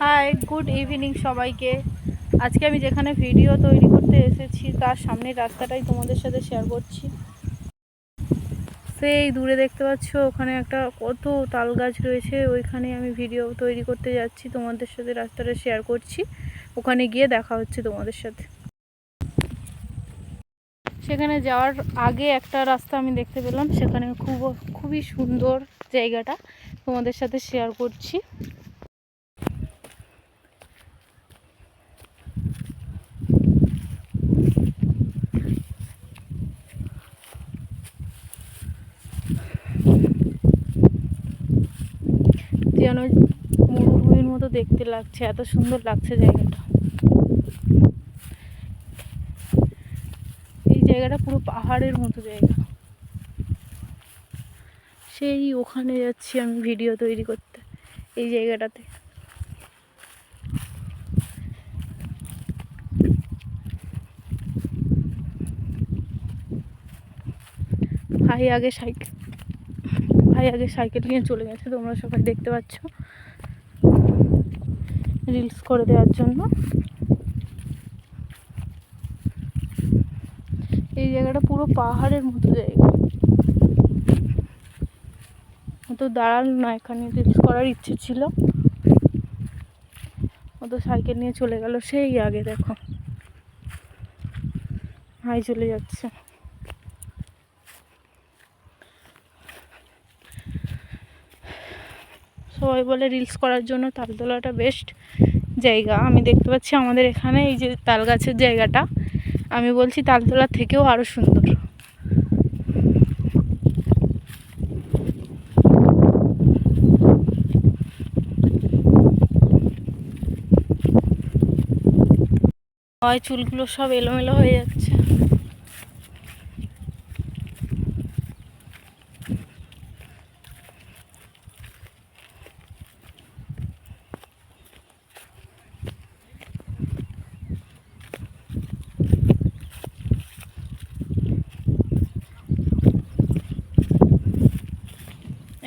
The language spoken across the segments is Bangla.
হাই গুড ইভিনিং সবাইকে। আজকে আমি যেখানে ভিডিও তৈরি করতে এসেছি, তার সামনের রাস্তাটাই তোমাদের সাথে শেয়ার করছি। সেই দূরে দেখতে পাচ্ছ, ওখানে একটা কত তাল গাছ রয়েছে, ওইখানে আমি ভিডিও তৈরি করতে যাচ্ছি, তোমাদের সাথে রাস্তাটা শেয়ার করছি। ওখানে গিয়ে দেখা হচ্ছে তোমাদের সাথে। সেখানে যাওয়ার আগে একটা রাস্তা আমি দেখতে পেলাম, সেখানে খুব, খুবই সুন্দর জায়গাটা তোমাদের সাথে শেয়ার করছি। যেন মরুভূমির মতো দেখতে লাগছে, এত সুন্দর লাগছে জায়গাটা। এই জায়গাটা পুরো পাহাড়ের মতো জায়গা। সেই ওখানে যাচ্ছি আমি ভিডিও তৈরি করতে, এই জায়গাটাতে। ভাই, আগে সাইকেল। ভাই আগে সাইকেল নিয়ে চলে গেছে, তোমরা সবাই দেখতে পাচ্ছ। রিলস করে দেওয়ার জন্য। এই জায়গাটা পুরো পাহাড়ের মতো জায়গা। অত দাঁড়াল না, এখানে রিলস করার ইচ্ছে ছিল। অত সাইকেল নিয়ে চলে গেল, সেই আগে দেখো। ভাই চলে যাচ্ছে। সবাই বলে রিলস করার জন্য তালতলাটা বেস্ট জায়গা। আমি দেখতে পাচ্ছি আমাদের এখানে এই যে তাল গাছের জায়গাটা। আমি বলছি তালতলার থেকেও আরও সুন্দর। হয় চুলগুলো সব এলোমেলো হয়ে যাচ্ছে।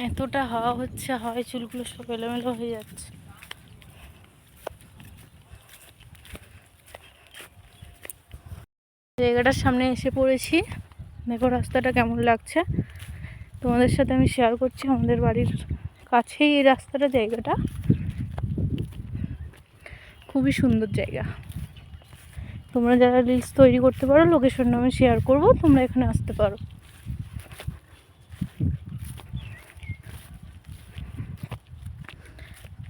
এতটা হাওয়া হচ্ছে, হাওয়ায় চুলগুলো সব এলোমেলো হয়ে যাচ্ছে। জায়গাটার সামনে এসে পড়েছি। দেখো রাস্তাটা কেমন লাগছে। তোমাদের সাথে আমি শেয়ার করছি, আমাদের বাড়ির কাছেই এই রাস্তাটা, জায়গাটা। খুবই সুন্দর জায়গা। তোমরা যারা রিলস তৈরি করতে পারো লোকেশনটা আমি শেয়ার করব, তোমরা এখানে আসতে পারো।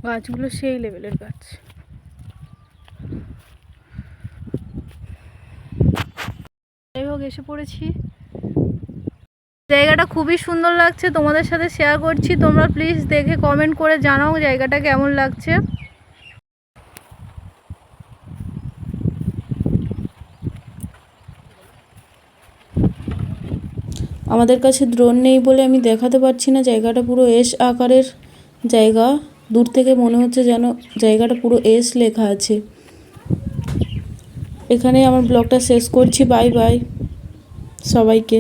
গাছগুলো সেই লেভেলের গাছ। যাই হোক, এসে পড়েছি। জায়গাটা খুবই সুন্দর লাগছে, তোমাদের সাথে শেয়ার করছি। তোমরা প্লিজ দেখে কমেন্ট করে জানাও জায়গাটা কেমন লাগছে। আমাদের কাছে ড্রোন নেই বলে আমি দেখাতে পারছি না। জায়গাটা পুরো এস আকারের জায়গা। দূর থেকে মনে হচ্ছে যেন জায়গাটা পুরো এস লেখা আছে। এখানে আমার ব্লগটা শেষ করছি বাই বাই সবাইকে।